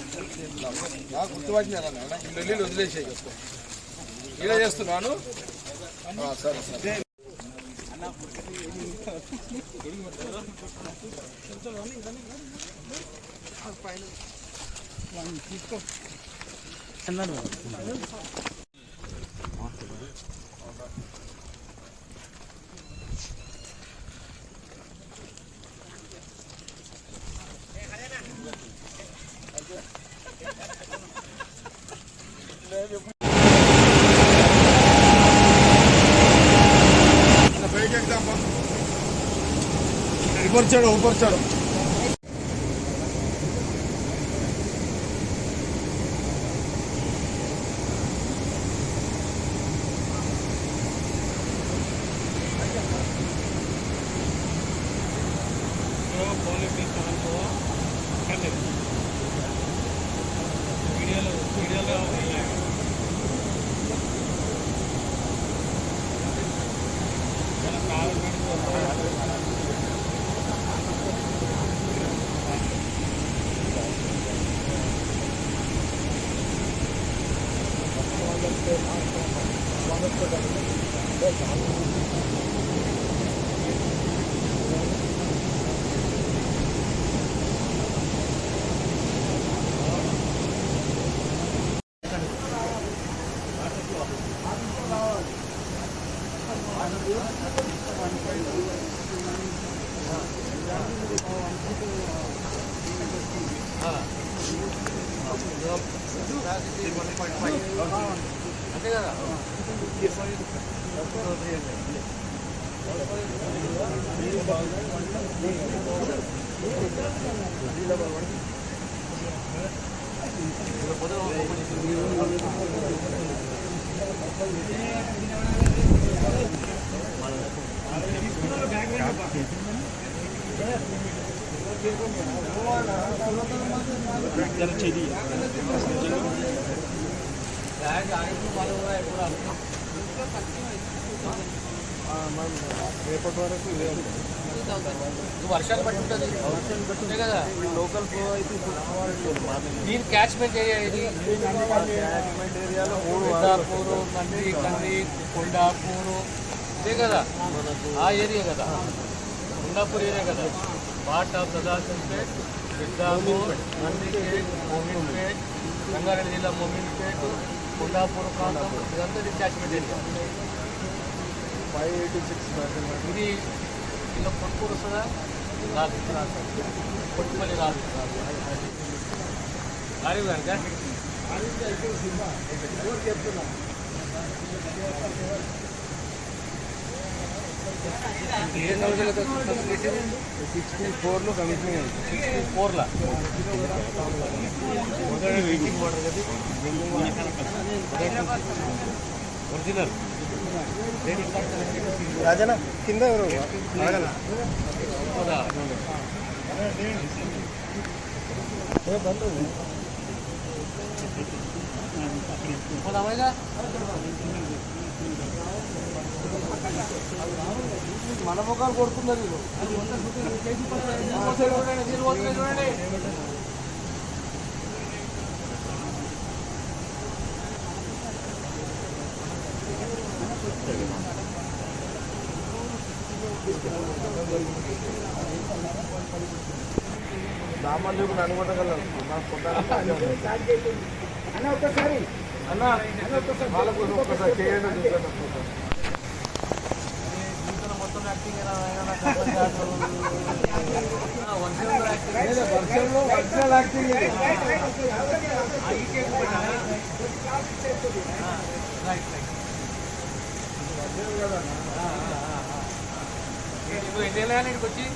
నాకు వాడగలరు జాగ్రత్త నాకు గుర్తుపట్టినారా నాయన? ఢిల్లీలో వదిలేసే ఇలా చేస్తున్నాను. సరే సరే. తీసుకో ચડો ઉપર ચડો అంతే కదా బ్యాగ్ ఆగి వాళ్ళు కూడా ఎప్పుడు రేపటి వరకు లేదు నువ్వు వర్షాలు బట్టి ఉంటుంది వర్షాలు బట్టి ఉంటే కదా లోకల్ ఫ్లో అయితే దీని క్యాచ్మెంట్ ఏరియా ఇది క్యాచ్మెంట్ ఏరియాలో మూడు పెద్దాపూరు నంది కంది కొండాపూరు ఇదే కదా. ఆ ఏరియా కదా. కొండాపూర్ ఏరియా కదా. పార్ట్ ఆఫ్ ప్రదాసంపేట్ పెద్దాపూర్ నందిపేట్ మోమిన్పేట్ రంగారెడ్డి జిల్లా మోమిన్పేట్ కొండాపూర్ ప్రాంతం ఇదంతా detachment area five eighty six ఇది ఇలా పొట్టుకూరు వస్తుందా? రాదు. పొట్టుపల్లి రాదు. లారీ కనుక ఏ సంవత్సరాలతో సిక్స్టీ ఫోర్లో కమిషనింగ్ అయింది సిక్స్టీ ఫోర్లా వెయిటింగ్ ఒరిజినల్ రాజనా కింద ఎవరు అడగనా మన ముఖాలు వీళ్ళు. నన్ను కొట్టగలరు నాకు కొట్టాలి అన్న ఒక్కసారి. అన్న వాళ్ళకు ఒక్కసారి చేయండి చూస్తాను వర్షంలో వర్షాలు యాక్టింగ్ ఇప్పుడు ఎన్ని వెళ్ళాలి ఇక్కడికి వచ్చి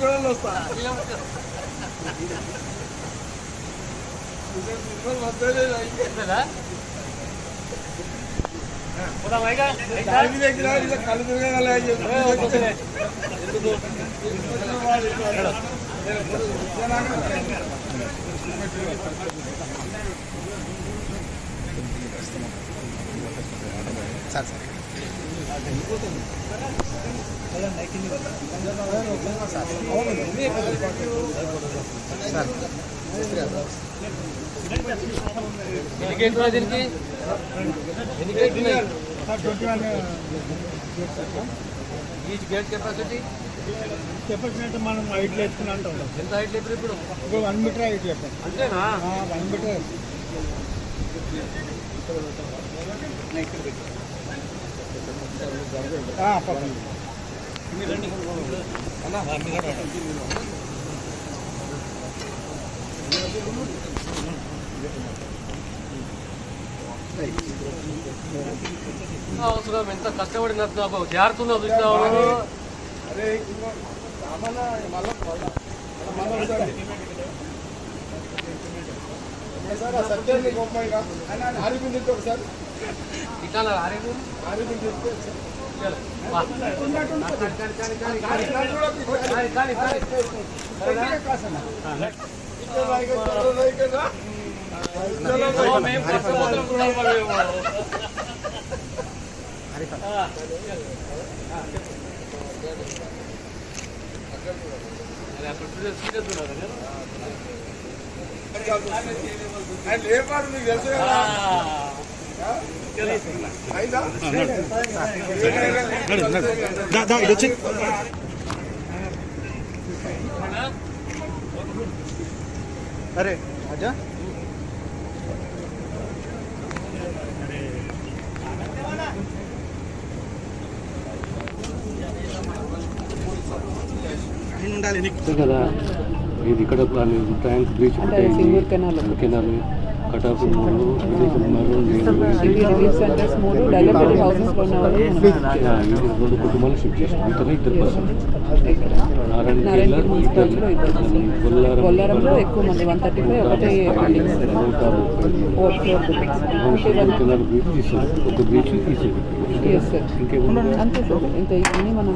కూడా వస్తా ఎన్ని గేట్లు ఉన్నాయి దీనికి ఎన్ని గేట్లు ఉన్నాయి ఈచ్ గేట్ కెపాసిటీ చెప్పినట్టు మనం హైట్ వేసుకుని అంటాం. ఎంత హైట్ లీటర్ ఇప్పుడు? వన్ మీటర్ హైట్ చెప్పండి. అంతేనా? వన్ మీటర్ పక్కన. అవసరం ఎంత కష్టపడి నాకు జారుతున్నావు చూసినావు ఇక్కడ ఆరేది ఆరిపిండి లేపాడు నీకు తెలుసు కదా అరే అజా? కదా. ఇది ఇక్కడ tank Singur canal. Canal cutoff మూడు రెండు కుటుంబాలు షిఫ్ట్ చేసిన. ఇతను ఇద్దరు పర్సన్ బొల్లారంలో ఎక్కువ మంది వన్ థర్టీ ఫైవ్ ఒకటే ఒక సార్ ఇంకా ఇవన్నీ మనం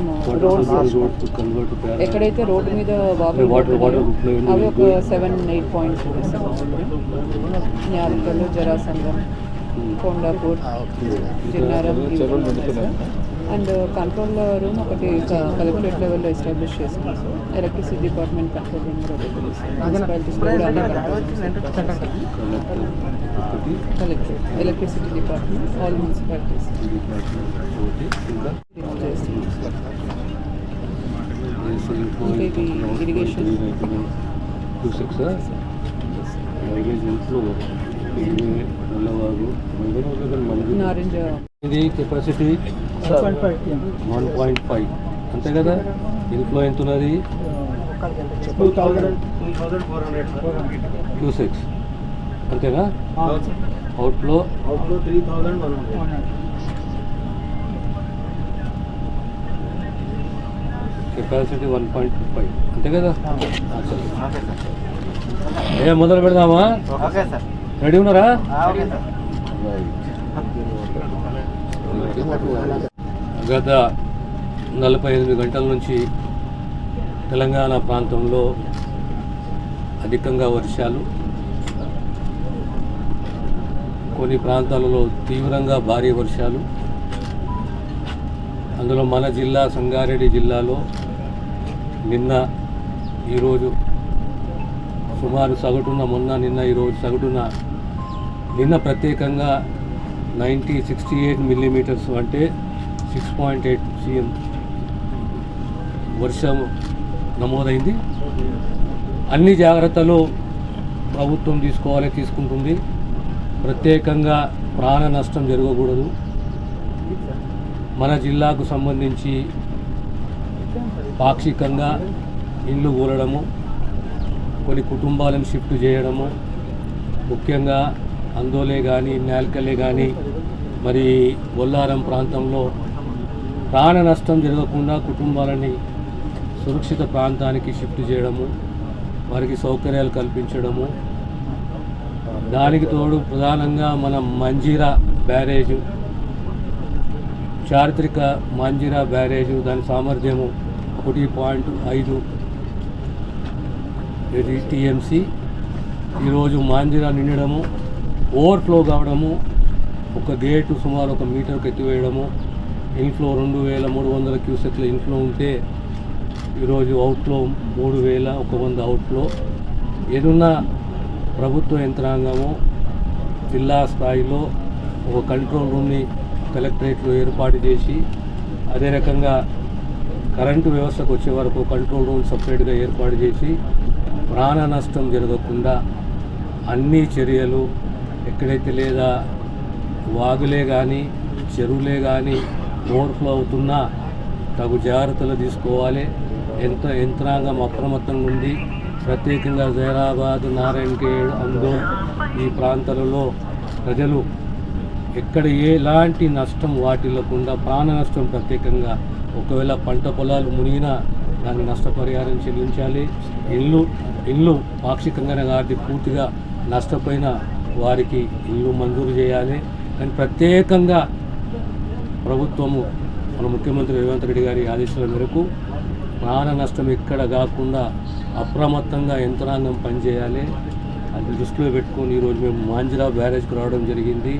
కన్వర్ట్ ఎక్కడైతే రోడ్డు మీద వాటర్ వాటర్ అవి ఒక seven eight points Nyalkal Jharasangam Kondapur Jinnaram and control room ఒకటి కలెక్టరేట్ లెవెల్లో ఎస్టాబ్లిష్ చేస్తున్నాం sir. Electricity department control room collectorate. Electricity department all municipalities. irrigation. Two six drainage ఇది కెపాసిటీ వన్ పాయింట్ ఫైవ్. అంతే కదా? Inflow ఎంత ఉన్నది? Two six. అంతేనా? Outflow? Outflow three thousand one hundred capacity one point five. అంతే కదా? ఏ మొదలు పెడదామా? Okay sir. రెడీ ఉన్నారా? గత నలభై ఎనిమిది గంటల నుంచి తెలంగాణ ప్రాంతంలో అధికంగా వర్షాలు కొన్ని ప్రాంతాలలో తీవ్రంగా భారీ వర్షాలు. అందులో మన జిల్లా సంగారెడ్డి జిల్లాలో నిన్న ఈరోజు సుమారు సగటున మొన్న నిన్న ఈరోజు సగటున నిన్న ప్రత్యేకంగా నైంటీ సిక్స్టీ ఎయిట్ మిల్లీమీటర్స్ అంటే సిక్స్ పాయింట్ ఎయిట్ సిఎం వర్షం నమోదైంది. అన్ని జాగ్రత్తలు ప్రభుత్వం తీసుకోవాలి తీసుకుంటుంది. ప్రత్యేకంగా ప్రాణ నష్టం జరగకూడదు. మన జిల్లాకు సంబంధించి పాక్షికంగా ఇల్లు కూలడము కొన్ని కుటుంబాలను షిఫ్ట్ చేయడము ముఖ్యంగా అందోలే కానీ నేల్కలే కానీ మరి బొల్లారం ప్రాంతంలో ప్రాణ నష్టం జరగకుండా కుటుంబాలని సురక్షిత ప్రాంతానికి షిఫ్ట్ చేయడము వారికి సౌకర్యాలు కల్పించడము. దానికి తోడు ప్రధానంగా మన మంజీరా బ్యారేజు చారిత్రక మంజీరా బ్యారేజు దాని సామర్థ్యము ఒకటి పాయింట్ ఐదు టీఎంసీ. ఈరోజు మాంజీరా నిండడము ఓవర్ఫ్లో కావడము ఒక గేటు సుమారు ఒక మీటర్కి ఎత్తివేయడము ఇన్ఫ్లో రెండు వేల మూడు వందల క్యూసెక్ల ఇన్ఫ్లో ఉంటే ఈరోజు అవుట్లో మూడు వేల ఒక వంద అవుట్లో ఏదున్న ప్రభుత్వ యంత్రాంగము జిల్లా స్థాయిలో ఒక కంట్రోల్ రూమ్ని కలెక్టరేట్లో ఏర్పాటు చేసి అదే రకంగా కరెంటు వ్యవస్థకు వచ్చే వరకు కంట్రోల్ రూమ్ సపరేట్గా ఏర్పాటు చేసి ప్రాణ నష్టం జరగకుండా అన్ని చర్యలు ఎక్కడైతే లేదా వాగులే కానీ చెరువులే కానీ ఓవర్ఫ్లో అవుతున్నా తగు జాగ్రత్తలు తీసుకోవాలి. ఎంత యంత్రాంగం అప్రమత్తంగా ఉంది ప్రత్యేకంగా జైరాబాద్ నారాయణఖేడ్ అందోల్ ఈ ప్రాంతాలలో ప్రజలు ఎక్కడ ఎలాంటి నష్టం వాటిల్లకుండా ప్రాణ నష్టం ప్రత్యేకంగా ఒకవేళ పంట పొలాలు మునిగినా దాన్ని నష్టపరిహారం చెల్లించాలి. ఇల్లు ఇల్లు పాక్షికంగానే కాబట్టి పూర్తిగా నష్టపోయిన వారికి ఇల్లు మంజూరు చేయాలి. కానీ ప్రత్యేకంగా ప్రభుత్వము మన ముఖ్యమంత్రి రేవంత్ రెడ్డి గారి ఆదేశాల మేరకు ప్రాణ నష్టం ఎక్కడ కాకుండా అప్రమత్తంగా యంత్రాంగం పనిచేయాలి. అది దృష్టిలో పెట్టుకొని ఈరోజు మేము మాంజిరా బ్యారేజ్కి రావడం జరిగింది.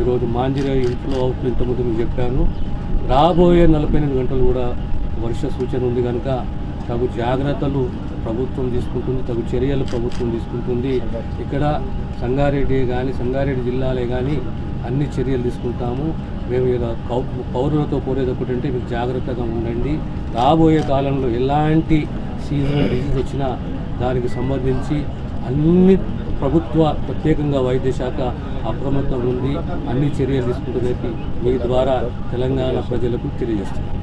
ఈరోజు మాంజిరా ఇంట్లో అవుట్లు ఇంతకుముందు మీకు చెప్పాను. రాబోయే నలభై ఎనిమిది గంటలు కూడా వర్ష సూచన ఉంది కనుక తగు జాగ్రత్తలు ప్రభుత్వం తీసుకుంటుంది తగు చర్యలు ప్రభుత్వం తీసుకుంటుంది. ఇక్కడ సంగారెడ్డి కానీ సంగారెడ్డి జిల్లాలే కానీ అన్ని చర్యలు తీసుకుంటాము. మేము ఏదో కౌ- పౌరులతో కోరేది ఒకటి అంటే మీరు జాగ్రత్తగా ఉండండి. రాబోయే కాలంలో ఎలాంటి సీజనల్ డిసీజ్ వచ్చినా దానికి సంబంధించి అన్ని ప్రభుత్వ ప్రత్యేకంగా వైద్య శాఖ అప్రమత్తం ఉంది అన్ని చర్యలు తీసుకుంటుందని మీ ద్వారా తెలంగాణ ప్రజలకు తెలియజేస్తున్నాం.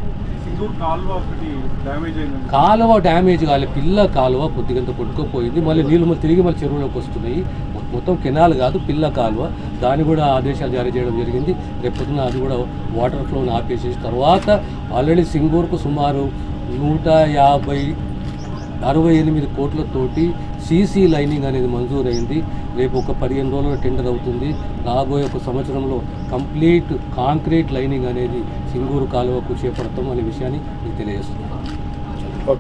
కాలువ డ్యామేజ్ కాలే పిల్ల కాలువ కొద్దిగంత కొట్టుకుపోయింది. మళ్ళీ నీళ్ళు మళ్ళీ తిరిగి మళ్ళీ చెరువులోకి వస్తున్నాయి. మొత్తం కెనాల్ కాదు పిల్ల కాలువ. దాన్ని కూడా ఆదేశాలు జారీ చేయడం జరిగింది. రేపొద్దున అది కూడా వాటర్ ఫ్లోని ఆపేసేసి తర్వాత ఆల్రెడీ సింగూరుకు సుమారు నూట యాభై అరవై ఎనిమిది కోట్లతోటి సీసీ లైనింగ్ అనేది మంజూరైంది. రేపు ఒక పదిహేను రోజుల టెండర్ అవుతుంది. రాబోయే ఒక సంవత్సరంలో కంప్లీట్ కాంక్రీట్ లైనింగ్ అనేది సింగూరు కాలువకు చేపడతాం అనే విషయాన్ని మీకు తెలియజేస్తున్నాను.